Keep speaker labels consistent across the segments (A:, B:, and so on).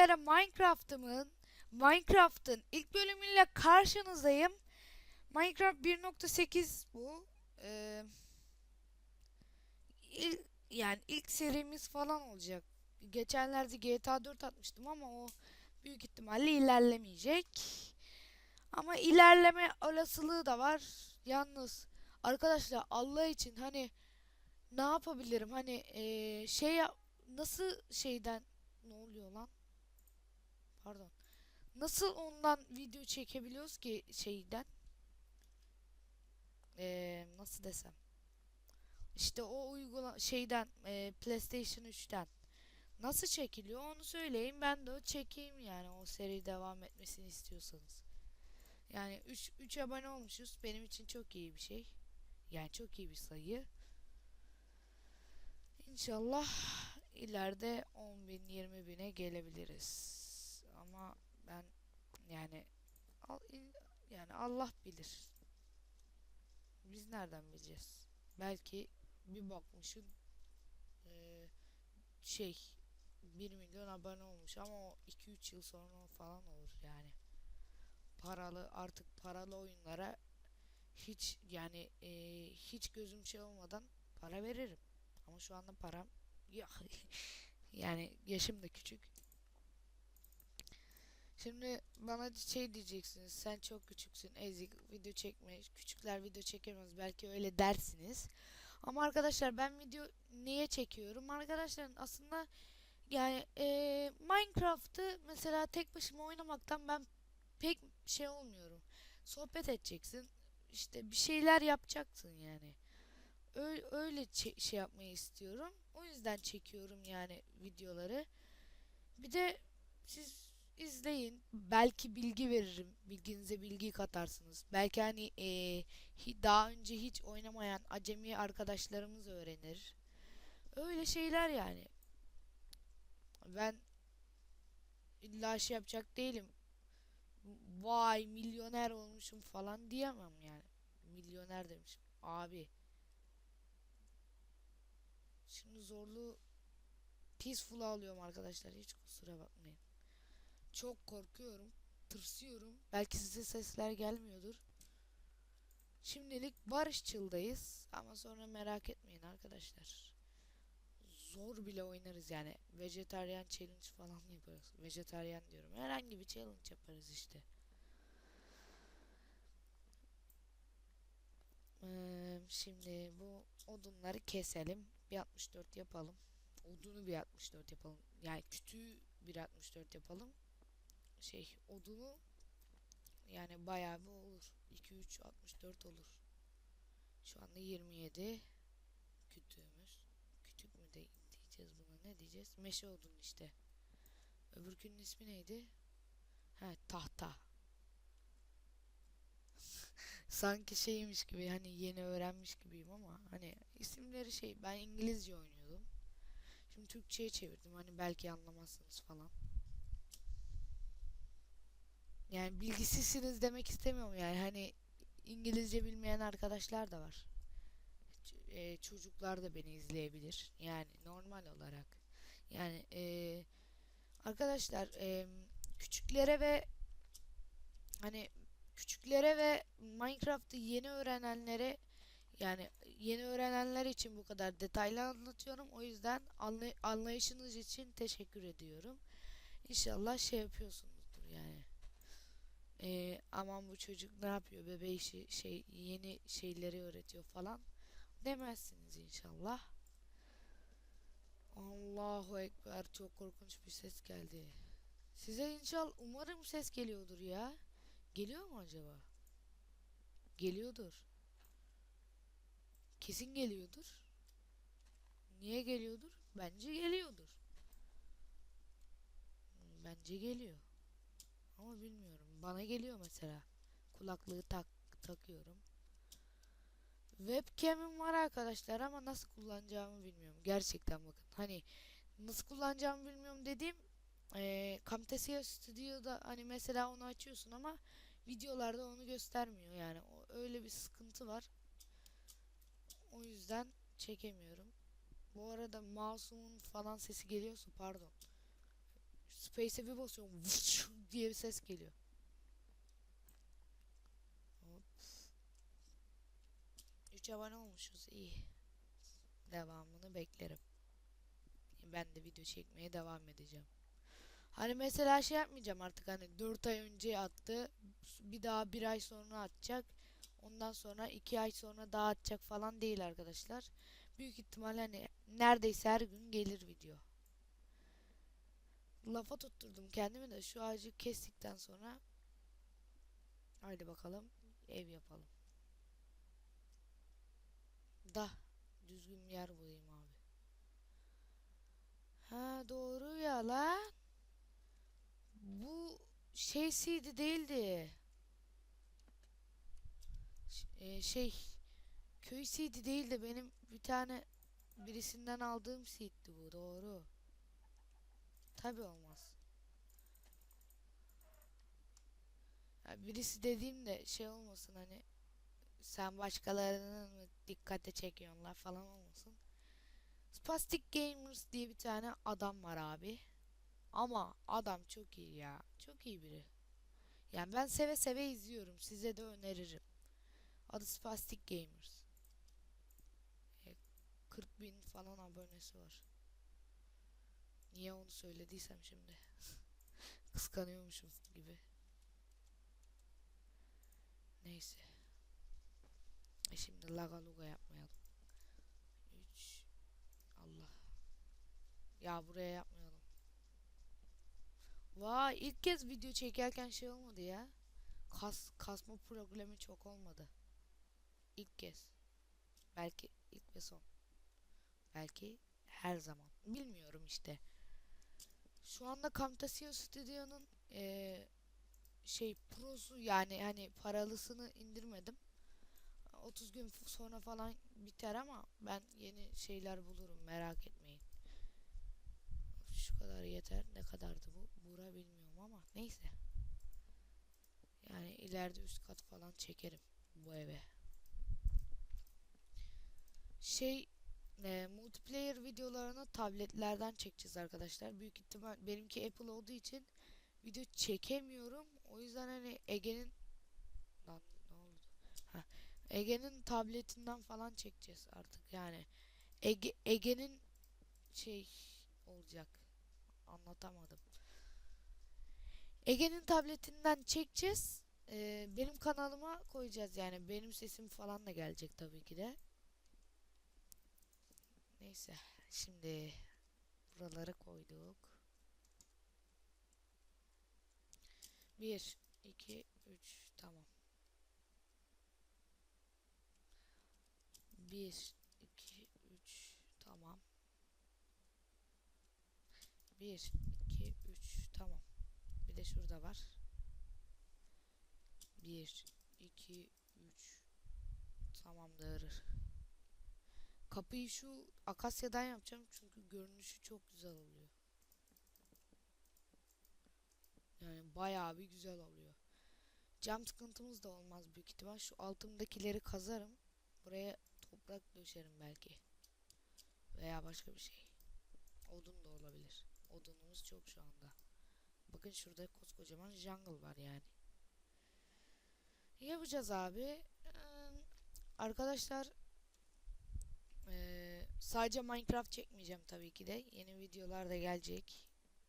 A: sizlere Minecraft'ımın Minecraft'ın ilk bölümüyle karşınızdayım. Minecraft 1.8 bu. Ee, il- yani ilk serimiz falan olacak. Geçenlerde GTA 4 atmıştım ama o büyük ihtimalle ilerlemeyecek. Ama ilerleme olasılığı da var. Yalnız arkadaşlar Allah için hani ne yapabilirim? Hani ee, şey nasıl şeyden ne oluyor lan? Pardon. Nasıl ondan video çekebiliyoruz ki şeyden? Ee, nasıl desem? İşte o uygula şeyden e, PlayStation 3'ten. Nasıl çekiliyor onu söyleyin ben de çekeyim yani o seri devam etmesini istiyorsanız. Yani 3 3 abone olmuşuz. Benim için çok iyi bir şey. Yani çok iyi bir sayı. İnşallah ileride 10 bin 20 bine gelebiliriz. Ama ben yani al- yani Allah bilir. Biz nereden bileceğiz? Belki bir bakmışın eee, şey 1 milyon abone olmuş ama o 2-3 yıl sonra falan olur yani. Paralı artık paralı oyunlara hiç yani eee, hiç gözüm şey olmadan para veririm. Ama şu anda param yok. yani yaşım da küçük. Şimdi bana şey diyeceksiniz. Sen çok küçüksün. Ezik video çekme. Küçükler video çekemez. Belki öyle dersiniz. Ama arkadaşlar ben video niye çekiyorum? Arkadaşlar aslında yani eee, Minecraft'ı mesela tek başıma oynamaktan ben pek şey olmuyorum. Sohbet edeceksin. İşte bir şeyler yapacaksın yani. Öyle, öyle şey yapmayı istiyorum. O yüzden çekiyorum yani videoları. Bir de siz izleyin. Belki bilgi veririm. Bilginize bilgi katarsınız. Belki hani hi- daha önce hiç oynamayan acemi arkadaşlarımız öğrenir. Öyle şeyler yani. Ben illa şey yapacak değilim. Vay milyoner olmuşum falan diyemem yani. Milyoner demişim. Abi. Şimdi zorlu peaceful alıyorum arkadaşlar. Hiç kusura bakmayın. Çok korkuyorum. Tırsıyorum. Belki size sesler gelmiyordur. Şimdilik barışçıldayız. Ama sonra merak etmeyin arkadaşlar. Zor bile oynarız yani. Vejetaryen challenge falan yaparız. Vejetaryen diyorum. Herhangi bir challenge yaparız işte. Eee, şimdi bu odunları keselim. Bir 64 yapalım. Odunu bir 64 yapalım. Yani kütüğü bir 64 yapalım. Şey odunu yani bayağı bir olur. 2 3 64 olur. Şu anda 27 kütüğümüz. Kütük mü de diyeceğiz buna ne diyeceğiz? Meşe odun işte. Öbürkünün ismi neydi? Ha tahta. Sanki şeymiş gibi hani yeni öğrenmiş gibiyim ama hani isimleri şey ben İngilizce oynuyordum. Şimdi Türkçe'ye çevirdim hani belki anlamazsınız falan. Yani bilgisizsiniz demek istemiyorum yani hani İngilizce bilmeyen arkadaşlar da var. Ç- e, çocuklar da beni izleyebilir yani normal olarak. Yani e, arkadaşlar e, küçüklere ve hani küçüklere ve Minecraft'ı yeni öğrenenlere yani yeni öğrenenler için bu kadar detaylı anlatıyorum. O yüzden anlay- anlayışınız için teşekkür ediyorum. İnşallah şey yapıyorsunuzdur yani. Ee, aman bu çocuk ne yapıyor bebeği işi şey yeni şeyleri öğretiyor falan demezsiniz inşallah. Allahu Ekber çok korkunç bir ses geldi. Size inşallah umarım ses geliyordur ya. Geliyor mu acaba? Geliyordur. Kesin geliyordur. Niye geliyordur? Bence geliyordur. Bence geliyor. Ama bilmiyorum. Bana geliyor mesela. Kulaklığı tak takıyorum. Webcam'im var arkadaşlar ama nasıl kullanacağımı bilmiyorum. Gerçekten bakın. Hani nasıl kullanacağımı bilmiyorum dediğim eee Camtasia Studio'da hani mesela onu açıyorsun ama videolarda onu göstermiyor yani. O, öyle bir sıkıntı var. O yüzden çekemiyorum. Bu arada mouse'umun falan sesi geliyorsa pardon. Space Space'e bir basıyorum diye bir ses geliyor. Hop. 3 abone olmuşuz iyi. Devamını beklerim. Ben de video çekmeye devam edeceğim. Hani mesela şey yapmayacağım artık hani 4 ay önce attı. Bir daha bir ay sonra atacak. Ondan sonra 2 ay sonra daha atacak falan değil arkadaşlar. Büyük ihtimal hani neredeyse her gün gelir video. Lafa tutturdum kendimi de şu ağacı kestikten sonra haydi bakalım ev yapalım. Da düzgün bir yer bulayım abi. Ha doğru ya lan. Bu şey CD değildi. Ş- e, şey köy CD değil de benim bir tane birisinden aldığım seed'ti bu doğru. Tabi olmaz. Ya birisi dediğimde şey olmasın hani sen başkalarının dikkate çekiyorlar falan olmasın. Spastic Gamers diye bir tane adam var abi. Ama adam çok iyi ya. Çok iyi biri. Yani ben seve seve izliyorum. Size de öneririm. Adı Spastic Gamers. E, 40 bin falan abonesi var. Niye onu söylediysem şimdi. Kıskanıyormuşum gibi. Neyse. E şimdi laga luga yapmayalım. 3 Allah. Ya buraya yapmayalım. Vay ilk kez video çekerken şey olmadı ya. Kas kasma problemi çok olmadı. İlk kez. Belki ilk ve son. Belki her zaman. Bilmiyorum işte. Şu anda Camtasia Studio'nun eee, şey prosu yani hani paralısını indirmedim. 30 gün sonra falan biter ama ben yeni şeyler bulurum merak etmeyin. Şu kadar yeter. Ne kadardı bu? Buğra bilmiyorum ama neyse. Yani ileride üst kat falan çekerim bu eve. Şey e, multiplayer videolarını tabletlerden çekeceğiz arkadaşlar. Büyük ihtimal benimki Apple olduğu için video çekemiyorum. O yüzden hani Ege'nin lan ne oldu? Ha, Ege'nin tabletinden falan çekeceğiz artık. Yani Ege Ege'nin şey olacak. Anlatamadım. Ege'nin tabletinden çekeceğiz. Ee, benim kanalıma koyacağız yani. Benim sesim falan da gelecek tabii ki de. Neyse. Şimdi buraları koyduk. 1 2 3 tamam. 1 2 3 tamam. 1 2 3 tamam. Bir de şurada var. 1 2 3 tamamdır. Kapıyı şu akasyadan yapacağım çünkü görünüşü çok güzel oluyor. Yani bayağı bir güzel oluyor. Cam sıkıntımız da olmaz büyük ihtimal. Şu altımdakileri kazarım. Buraya toprak döşerim belki. Veya başka bir şey. Odun da olabilir. Odunumuz çok şu anda. Bakın şurada koskocaman jungle var yani. Yapacağız abi. Ee, arkadaşlar ee, sadece Minecraft çekmeyeceğim tabii ki de. Yeni videolar da gelecek.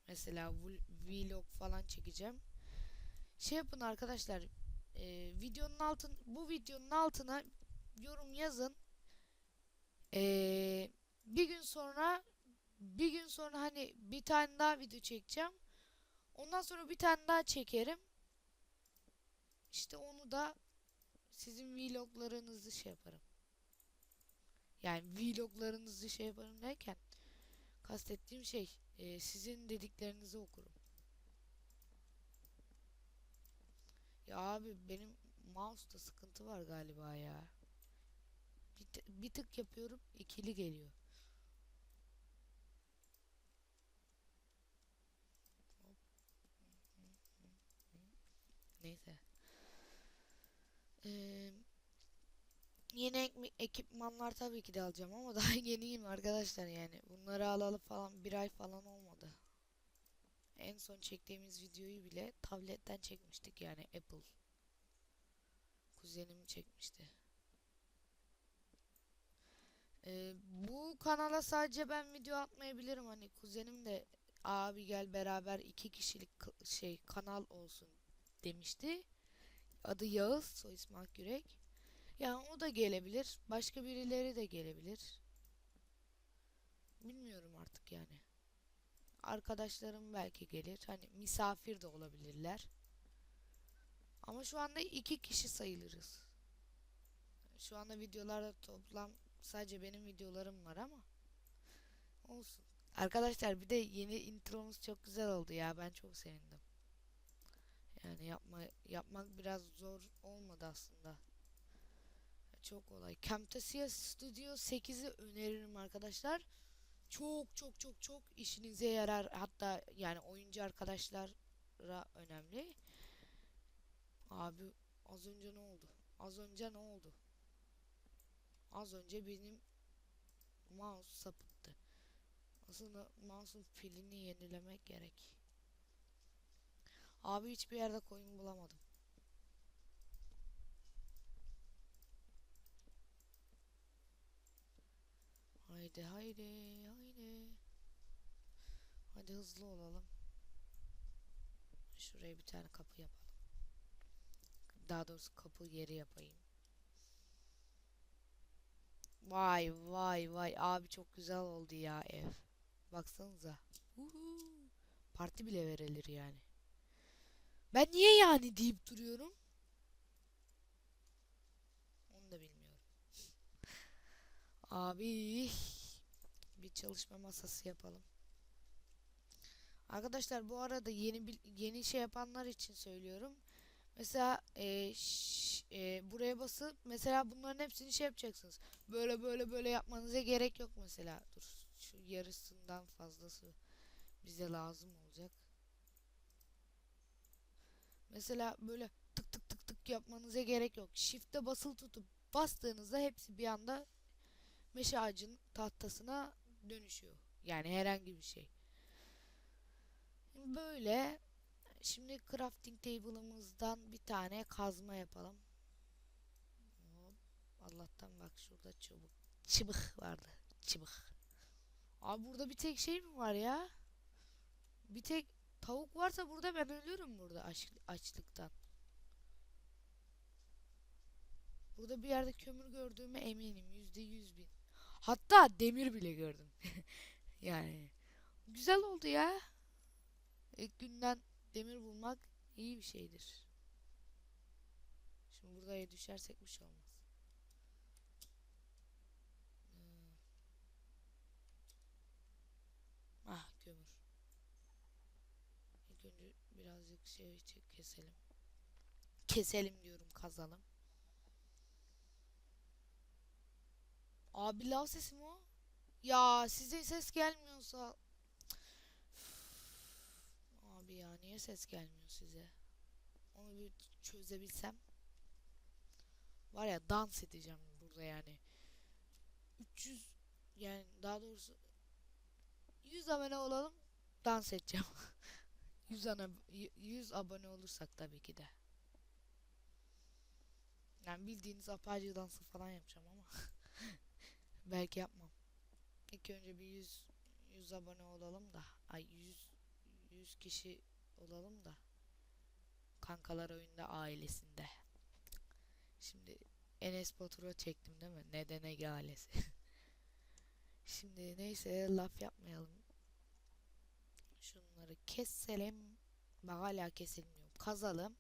A: Mesela vl- vlog falan çekeceğim. Şey yapın arkadaşlar. ee, videonun altın bu videonun altına yorum yazın. Ee, bir gün sonra bir gün sonra hani bir tane daha video çekeceğim. Ondan sonra bir tane daha çekerim. İşte onu da sizin vloglarınızı şey yaparım. Yani vloglarınızı şey yaparım derken kastettiğim şey e, sizin dediklerinizi okurum. Ya abi benim mouse'da sıkıntı var galiba ya. Bir, bir tık yapıyorum ikili geliyor. Neyse. Eee Yeni ekipmanlar tabii ki de alacağım ama daha yeniyim arkadaşlar yani. Bunları alalı falan bir ay falan olmadı. En son çektiğimiz videoyu bile tabletten çekmiştik yani Apple. Kuzenim çekmişti. Ee, bu kanala sadece ben video atmayabilirim hani kuzenim de abi gel beraber iki kişilik şey kanal olsun demişti. Adı Yağız, soy ismi Akyürek. Yani o da gelebilir. Başka birileri de gelebilir. Bilmiyorum artık yani. Arkadaşlarım belki gelir. Hani misafir de olabilirler. Ama şu anda iki kişi sayılırız. Şu anda videolarda toplam sadece benim videolarım var ama olsun. Arkadaşlar bir de yeni intromuz çok güzel oldu ya. Ben çok sevindim. Yani yapma yapmak biraz zor olmadı aslında. Çok kolay. Camtasia Studio 8'i öneririm arkadaşlar. Çok çok çok çok işinize yarar. Hatta yani oyuncu arkadaşlara önemli. Abi az önce ne oldu? Az önce ne oldu? Az önce benim mouse sapıttı. Aslında mouse'un pilini yenilemek gerek. Abi hiçbir yerde koyun bulamadım. Haydi haydi haydi. Hadi hızlı olalım. Şuraya bir tane kapı yapalım. Daha doğrusu kapı yeri yapayım. Vay vay vay abi çok güzel oldu ya ev. Baksanıza. Uhu. Parti bile verilir yani. Ben niye yani deyip duruyorum? Onu da bilmiyorum. Abi bir çalışma masası yapalım. Arkadaşlar bu arada yeni yeni şey yapanlar için söylüyorum. Mesela e, ş- e, buraya basıp mesela bunların hepsini şey yapacaksınız. Böyle böyle böyle yapmanıza gerek yok mesela. Dur şu yarısından fazlası bize lazım olacak. Mesela böyle tık tık tık tık yapmanıza gerek yok. Shift'e basılı tutup bastığınızda hepsi bir anda meşe ağacının tahtasına dönüşüyor. Yani herhangi bir şey. Böyle şimdi crafting table'ımızdan bir tane kazma yapalım. Hop. Allah'tan bak şurada çubuk. Çıbık vardı. Çıbık. Abi burada bir tek şey mi var ya? Bir tek tavuk varsa burada ben ölürüm burada aç, açlıktan. Burada bir yerde kömür gördüğüme eminim. Yüzde yüz bin. Hatta demir bile gördüm. Yani güzel oldu ya. İlk günden demir bulmak iyi bir şeydir. Şimdi buraya düşersek bir şey olmaz. Hmm. Ah kömür. İlk önce birazcık şey keselim. Keselim diyorum kazalım. Abi lav sesi mi o? Ya size ses gelmiyorsa Abi ya niye ses gelmiyor size? Onu bir çözebilsem. Var ya dans edeceğim burada yani. 300 yani daha doğrusu 100 abone olalım dans edeceğim. 100 ana 100 abone olursak tabii ki de. Yani bildiğiniz apaçı dansı falan yapacağım ama belki yapmam. İlk önce bir 100 100 abone olalım da ay 100 100 kişi olalım da Kankalar Oyunda ailesinde. Şimdi Enes Batur'a çektim değil mi? Neden Ege? Şimdi neyse laf yapmayalım. Şunları keselim. Bak hala kesilmiyor. Kazalım.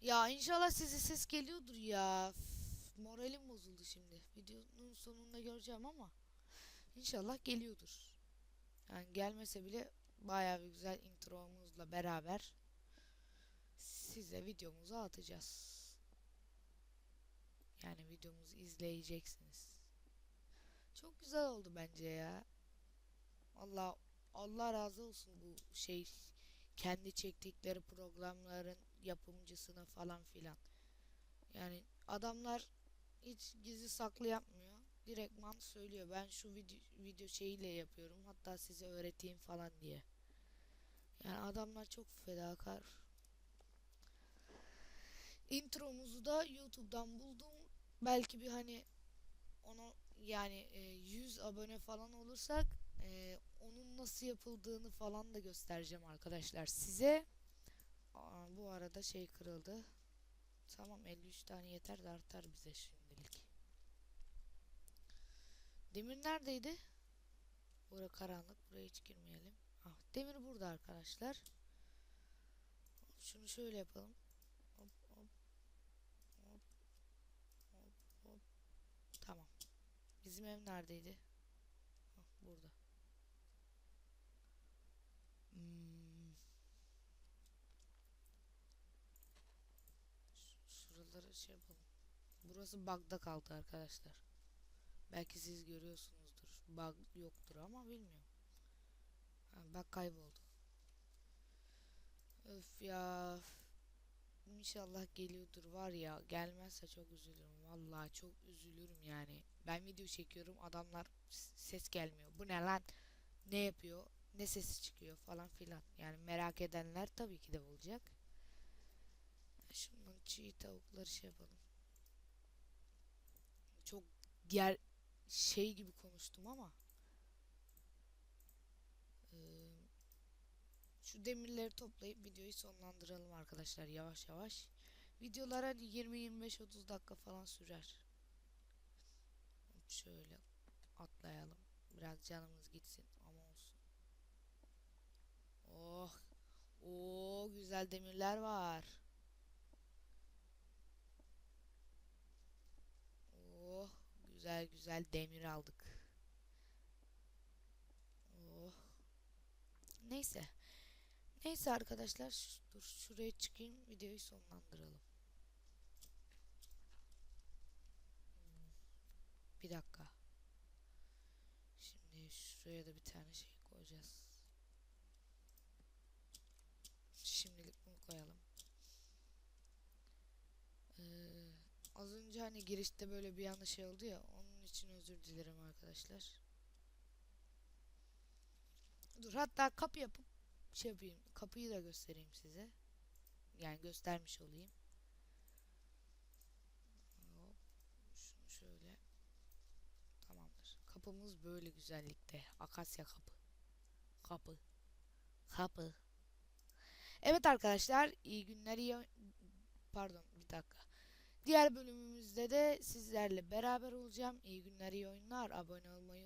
A: Ya inşallah size ses geliyordur ya. Üf, moralim bozuldu şimdi. Videonun sonunda göreceğim ama inşallah geliyordur. Yani gelmese bile bayağı bir güzel intromuzla beraber size videomuzu atacağız. Yani videomuzu izleyeceksiniz. Çok güzel oldu bence ya. Allah Allah razı olsun bu şey kendi çektikleri programların yapımcısına falan filan. Yani adamlar hiç gizli saklı yapmıyor. Direktman söylüyor. Ben şu video, video şeyiyle yapıyorum. Hatta size öğreteyim falan diye. Yani adamlar çok fedakar. Intromuzu da YouTube'dan buldum. Belki bir hani onu yani e, 100 abone falan olursak e, onun nasıl yapıldığını falan da göstereceğim arkadaşlar size. Aa, bu arada şey kırıldı. Tamam 53 tane yeter de artar bize şimdilik. Demir neredeydi? Bura karanlık. Buraya hiç girmeyelim. Ah, demir burada arkadaşlar. Şunu şöyle yapalım. Hop hop. Hop. Hop hop. Tamam. Bizim ev neredeydi? Hah, burada. Hmm. Şuraları şey yapalım. Burası bug'da kaldı arkadaşlar. Belki siz görüyorsunuzdur. Bug yoktur ama bilmiyorum. Ha, bak kayboldu. Öf ya. İnşallah geliyordur var ya. Gelmezse çok üzülürüm. Vallahi çok üzülürüm yani. Ben video çekiyorum. Adamlar ses gelmiyor. Bu ne lan? Ne yapıyor? Ne sesi çıkıyor falan filan. Yani merak edenler tabii ki de olacak. Şundan çiğ tavukları şey yapalım. Çok diğer şey gibi konuştum ama eee, şu demirleri toplayıp videoyu sonlandıralım arkadaşlar yavaş yavaş. Videolar hadi 20-25-30 dakika falan sürer. Şöyle atlayalım. Biraz canımız gitsin ama olsun. Oh. Oo güzel demirler var. Oh güzel güzel demir aldık. Oh. Neyse. Neyse arkadaşlar dur şuraya çıkayım videoyu sonlandıralım. Hmm, Bir dakika. Şimdi şuraya da bir tane şey koyacağız. Şimdilik bunu koyalım. Ee, az önce hani girişte böyle bir anda şey oldu ya için özür dilerim arkadaşlar. Dur hatta kapı yapıp şey yapayım. Kapıyı da göstereyim size. Yani göstermiş olayım. Hop, şunu şöyle. Tamamdır. Kapımız böyle güzellikte. Akasya kapı. Kapı. Kapı. Evet arkadaşlar, iyi günler, iyi Pardon, bir dakika. Diğer bölümümüzde de sizlerle beraber olacağım. İyi günler, iyi oyunlar. Abone olmayı